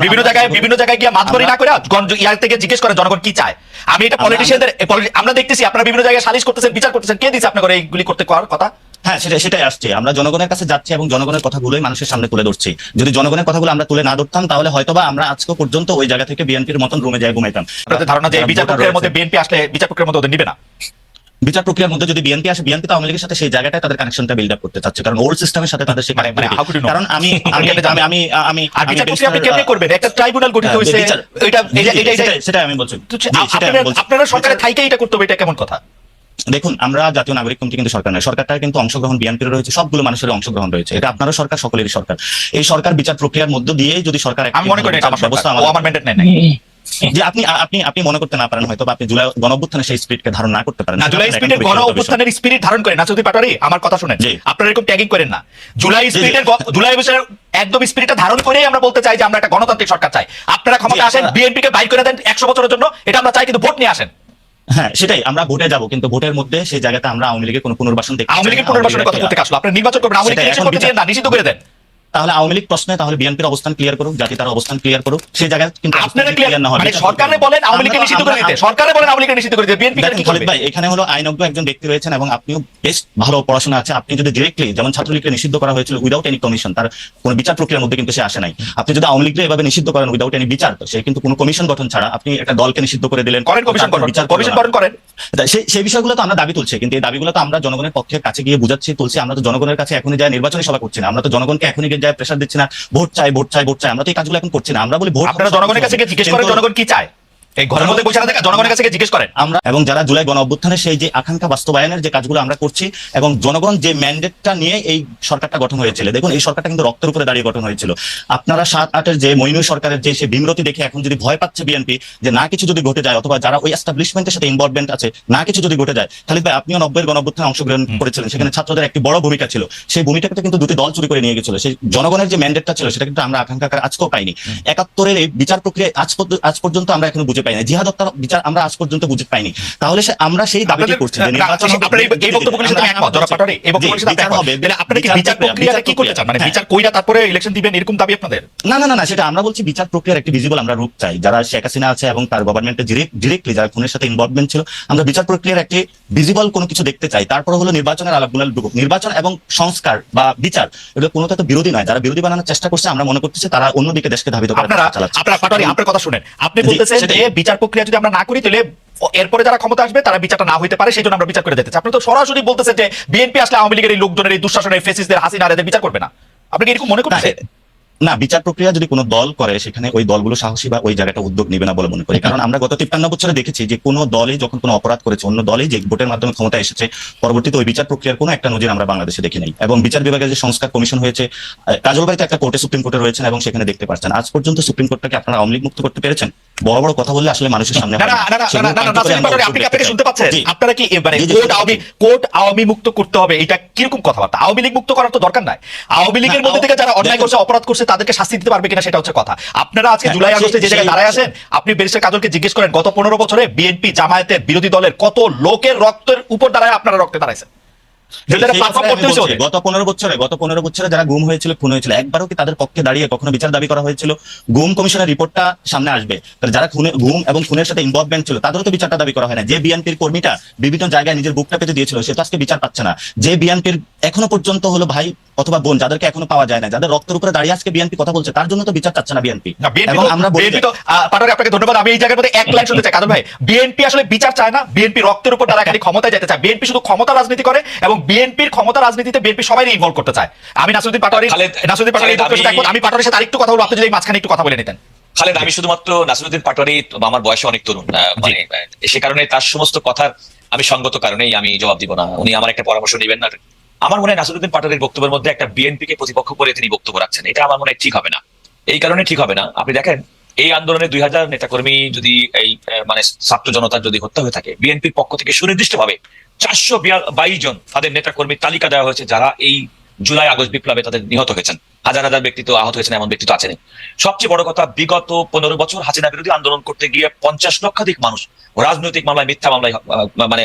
বিভিন্ন জায়গায় বিভিন্ন জায়গায় গিয়ে মাতবরি না করে ইয়ার থেকে জিজ্ঞেস করে জনগণ কি চায়। আমি এটা আমরা- পলিটিশিয়ানদের আমরা দেখতেছি আপনারা বিভিন্ন জায়গায় সালিশ করতেছেন বিচার করতেছেন। কে দিচ্ছে আপনার এইগুলি করতে করার কথা? হ্যাঁ সেটা সেটাই আসছে। আমরা জনগণের কাছে যাচ্ছি এবং জনগণের কথাগুলোই মানুষের সামনে তুলে ধরছি। যদি জনগণের কথাগুলো আমরা তুলে না ধরতাম তাহলে হয়তোবা আমরা আজকে পর্যন্ত ওই জায়গা থেকে বিএনপির মতন রুমে যায় ঘুমাইতাম। ধারণা যে এই বিচার প্রক্রিয়ার মধ্যে বিএনপি আসলে বিচার প্রক্রিয়ার মধ্যে ওদের নিবে না? বিচার প্রক্রিয়ার মধ্যে যদি বিএনপি আসে বিএনপি তো আওয়ামী লীগের সাথে সেই জায়গাটায় তাদের কানেকশনটা বিল্ড আপ করতে চাচ্ছে। কারণ ওল্ড সিস্টেমের সাথে তাদের সেই মানে- মানে? কারণ আমি আমি আমি আমি আমি বিচার প্রক্রিয়া আপনি কেমনে করবেন? একটা ট্রাইব্যুনাল গঠিত হ্যাঁ, হয়েছে। এটা জি, এটা সেটাই আমি বলছি। আপনারা- বিচার- থাইকে এটা করতে হবে এটা কেমন কথা? দেখুন আমরা জাতীয় নাগরিক কমিটি কিন্তু সরকার নয়। সরকারটা কিন্তু অংশগ্রহণ বিএনপির রয়েছে সবগুলো মানুষের অংশগ্রহণ রয়েছে। এটা আপনারও সরকার সকলেরই সরকার। এই সরকার বিচার প্রক্রিয়ার মধ্য দিয়ে যদি সরকার আমি মনে করি এটা আমার ব্যবস্থা সরকার। আমার ম্যান্ডেট নেয় নাই। যে আপনি আপনি আপনি মনে করতে না পারেন হয়তো আপনি জুলাই গণঅভ্যুত্থানে সেই স্পিরিটকে ধারণ না করতে পারেন। না জুলাই স্পিরিটের একান্ত গণ ব্যক্তিগত বিষয়। অভ্যুত্থানের স্পিরিট ধারণ করেন। নাচুদি পাটারি আমার কথা শুনেন। আপনারা এরকম ট্যাগিং করেন না। জুলাই স্পিরিটের জুলাই একদম স্পিরিটটা ধারণ করেই আমরা বলতে চাই যে আমরা একটা গণতান্ত্রিক সরকার চাই। আপনারা ক্ষমতা আসেন বিএনপি কে বাইর করে দেন একশো বছরের জন্য এটা আমরা চাই কিন্তু ভোট নিয়ে আসেন। হ্যাঁ সেটাই আমরা ভোটে যাব কিন্তু ভোটের মধ্যে সেই জায়গাতে আমরা আওয়ামী লীগের কোনো পুনর্বাসন দেখতে আওয়ামী লীগের পুনর্বাসনের কথা বলতে আসলো। আপনারা নির্বাচন করবেন আওয়ামী লীগ করতে না নিষিদ্ধ করে দেন। তাহলে আওয়ামী লীগ প্রশ্নে তাহলে বিএনপির অবস্থান ক্লিয়ার করুক জাতি তার অবস্থান ক্লিয়ার করুক সেই জায়গায় কিন্তু আপনারা ক্লিয়ার না মানে সরকারে বলেন আওয়ামী লীগকে নিষিদ্ধ করে দিতে। সরকারে বলেন আওয়ামী লীগকে নিষিদ্ধ করে দিতে। বিএনপি কি করবে ভাই এখানে হলো আইনজ্ঞ একজন ব্যক্তি রয়েছেন এবং আপনিও বেশ ভালো পড়াশোনা আছে। আপনি যদি ডিরেক্টলি যেমন ছাত্রলীগকে নিষিদ্ধ করা হয়েছিল উইদাউট এনি কমিশন তার কোনো বিচার প্রক্রিয়ার মধ্যে কিন্তু সে আসে নাই। আপনি যদি আওয়ামী লীগকে এভাবে নিষিদ্ধ করেন উইদাউট এনি বিচার তো সে কিন্তু কোনো কমিশন গঠন ছাড়া আপনি একটা দলকে নিষিদ্ধ করে দিলেন করেন কমিশন গঠন। বিচার কমিশন গঠন করেন। সেই সেই বিষয়গুলো তো আমরা দাবি তুলছি কিন্তু এই দাবিগুলো তো আমরা জনগণের পক্ষে কাছে গিয়ে বুঝাচ্ছি তুলছি আমরা তো জনগণের কাছে এখনই যায় নির্বাচনী সভা করছি না। আমরা তো জনগণকে এখনই যায় প্রেশার দিচ্ছি না ভোট চাই ভোট চাই ভোট চাই। আমরা তো এই কাজগুলো এখন করছি না। আমরা বলি ভোট আপনারা জনগণের কাছে জিজ্ঞেস জনগণ কি চায়। এই ঘরের মধ্যে বসে থাকা জনগণের কাছে জিজ্ঞেস করেন। আমরা এবং যারা জুলাই গণ অভ্যুত্থানের সেই যে আকাঙ্ক্ষা বাস্তবায়নের যে কাজগুলো আমরা করছি এবং জনগণ যে ম্যান্ডেটটা নিয়ে এই সরকারটা গঠন হয়েছিল দেখুন এই সরকারটা কিন্তু রক্তের উপরে দাঁড়িয়ে গঠন হয়েছিল। আপনারা সাত আটের যে মইনুল সরকারের যে সে বিমরতি দেখে এখন যদি ভয় পাচ্ছে বিএনপি যে না কিছু যদি ঘটে যায় অথবা যারা ওই এস্টাবলিশমেন্টের সাথে ইনভলভমেন্ট আছে না কিছু যদি ঘটে যায় খালিদ ভাই আপনিও নব্বই গণ অভ্যুত্থানে অংশগ্রহণ করেছিলেন। সেখানে ছাত্রদের একটি বড় ভূমিকা ছিল। সেই ভূমিকাটা কিন্তু দুটি দল চুরি করে নিয়ে গেছিল। সেই জনগণের যে ম্যান্ডেটটা ছিল সেটা কিন্তু আমরা আকাঙ্ক্ষা আজকেও পাইনি। একাত্তরের এই বিচার প্রক্রিয়া আজ পর্যন্ত আমরা এখনও বুঝে পাইনি। জিহাদ হত্যার বিচার আমরা আজ পর্যন্ত বুঝে পাইনি। তাহলে আমরা সেই দাবিটি করছি যে না, নির্বাচন এই- এই সাথে আমরা- একমত, জনাব পাটোয়ারি, এই বক্তব্যগুলির সাথে একমত। হবে। তাহলে আপনারা কি বিচার প্রক্রিয়াটা কি করতে চান? মানে। বিচার কইরা তারপরে ইলেকশন দিবেন এরকম দাবি আপনাদের? না না সেটা আমরা বলছি বিচার প্রক্রিয়ার একটি ভিজিবল আমরা রূপ চাই। যারা শেখ হাসিনা আছে এবং তার গভর্নমেন্টের ডিরেক্টলি যারা খুনের সাথে ইনভলভমেন্ট ছিল আমরা বিচার প্রক্রিয়ার একটি ভিজিবল কোনো কিছু দেখতে চাই। তারপর হলো নির্বাচনের আলাপগুলো নির্বাচন এবং সংস্কার বা বিচার এগুলো কোনো তো বিরোধী নয়। যারা বিরোধী বানানোর চেষ্টা করছে আমরা মনে করতেছি তারা অন্যদিকে দেশকে ধাবিত করার আপনারা আপনারা পাটোয়ারি আপনার কথা শুনেন। আপনি বলতেছেন যে বিচার প্রক্রিয়া যদি আমরা না করি, তাহলে এরপরে যারা ক্ষমতা আসবে, তারা বিচারটা না হইতে পারে, সেই জন্য আমরা বিচার করে যেতে চাই আপনি তো সরাসরি বলতেছেন যে বিএনপি আসলে আওয়ামী লীগের এই লোকজনের, এই দুঃশাসনের ফেসিসদের হাসিনা এদের বিচার করবে না। আপনি কি এরকম মনে করছেন না বিচার প্রক্রিয়া যদি কোনো দল করে সেখানে ওই দলগুলো সাহসী বা ওই জায়গাটা উদ্যোগ নেবে না বলে মনে করি। কারণ আমরা গত তিপ্পান্ন বছরে দেখেছি যে কোনো দলই যখন কোনো অপরাধ করেছে অন্য দলই যে ভোটের মাধ্যমে ক্ষমতা এসেছে পরবর্তীতে ওই বিচার প্রক্রিয়ার কোনো একটা নজির আমরা বাংলাদেশে দেখি নাই। এবং বিচার বিভাগের যে সংস্কার কমিশন হয়েছে আহ, কাজলবাড়িতে একটা কোর্টে সুপ্রিম কোর্টে রয়েছেন এবং সেখানে দেখতে পাচ্ছেন। আজ পর্যন্ত সুপ্রিম কোর্টটাকে আপনারা আওয়ামী মুক্ত করতে পেরেছেন? বড় বড় কথা বললে আসলে মানুষের সামনে। আপনারা কি মানে আওয়ামী কোর্ট আওয়ামী মুক্ত করতে হবে এটা কীরকম কথাবার্তা? আওয়ামী লীগ মুক্ত করার তো দরকার নাই। আওয়ামী লীগের মধ্যে থেকে যারা অন্যায় করছে অপরাধ করছে তাদেরকে শাস্তি দিতে পারবে কিনা সেটা হচ্ছে কথা। আপনারা আজকে হ্যাঁ, জুলাই আগস্টে যে জায়গায় দাঁড়ায় আছেন আপনি ব্যারিস্টার কাজলকে জিজ্ঞেস করেন গত পনেরো বছরে বিএনপি জামায়াতের বিরোধী দলের কত লোকের রক্তের উপর দাঁড়ায় আপনারা রক্তে দাঁড়াইছেন? গত পনেরো বছরে গত পনেরো বছরে যারা গুম হয়েছিল খুন হয়েছিল একবারও কি তাদের পক্ষে দাঁড়িয়ে কখনো বিচার দাবি করা হয়েছিল? গুম কমিশনের রিপোর্টটা সামনে আসবে। যারা খুনে গুম এবং খুনের সাথে ইনভলভমেন্ট ছিল তাদেরও তো বিচারটা দাবি করা হয় না। যে বিএনপির কর্মীটা বিভিন্ন জায়গায় নিজের বুকটা পেতে দিয়েছিল সে তো আজকে বিচার পাচ্ছে না। যে বিএনপির এখনও পর্যন্ত হলো ভাই অথবা বোন যাদেরকে এখনও পাওয়া যায় না যাদের রক্তের উপরে দাঁড়িয়ে আজকে বিএনপি কথা বলছে তার জন্য তো বিচার চাচ্ছে না বিএনপি। এবং আমরা তো, আপনাকে ধন্যবাদ। আমি এই জায়গার মধ্যে এক লাইন শুনতে চাই। কাজল ভাই বিএনপি আসলে বিচার চায় না? বিএনপি রক্তের উপর তারা খালি ক্ষমতায় যেতে চায়। বিএনপি শুধু ক্ষমতা রাজনীতি করে এবং বিএনপির ক্ষমতা রাজনীতিতে বিএনপি সবাই ইনভলভ করতে চায়। আমি নাসিরুদ্দিন পাটোয়ারি খালেদ- পাটোয়ারি আমি- পাটোয়ারির সাথে আরেকটু কথা বলব আপনি যদি মাঝখানে একটু কথা বলে নিতেন। খালেদ আমি শুধুমাত্র নাসিরুদ্দিন পাটোয়ারি আমার বয়সে অনেক তরুণ মানে সে কারণে তার সমস্ত কথার আমি সঙ্গত কারণেই আমি জবাব দিব না। উনি আমার একটা পরামর্শ নেবেন না। আমার মনে হয় নাসিরুদ্দিন পাটোয়ারির বক্তব্যের মধ্যে একটা বিএনপি কে প্রতিপক্ষ করে তিনি বক্তব্য রাখছেন। এটা আমার মনে হয় ঠিক হবে না। এই কারণে ঠিক হবে না। আপনি দেখেন এই আন্দোলনে দুই হাজার নেতাকর্মী যদি এই মানে ছাত্র জনতার যদি হত্যা হয়ে থাকে বিএনপির পক্ষ থেকে সুনির্দিষ্ট ভাবে চারশো বাইশ জন তাদের নেতা কর্মীর তালিকা দেওয়া হয়েছে যারা এই জুলাই আগস্ট বিপ্লবে তাদের নিহত হয়েছেন। হাজার হাজার ব্যক্তি তো আহত হয়েছেন, এমন ব্যক্তি তো আছেন সবচেয়ে বড় কথা, বিগত পনেরো বছর হাসিনা বিরোধী আন্দোলন করতে গিয়ে পঞ্চাশ লক্ষাধিক মানুষ রাজনৈতিক মামলায় মিথ্যা মামলায় মানে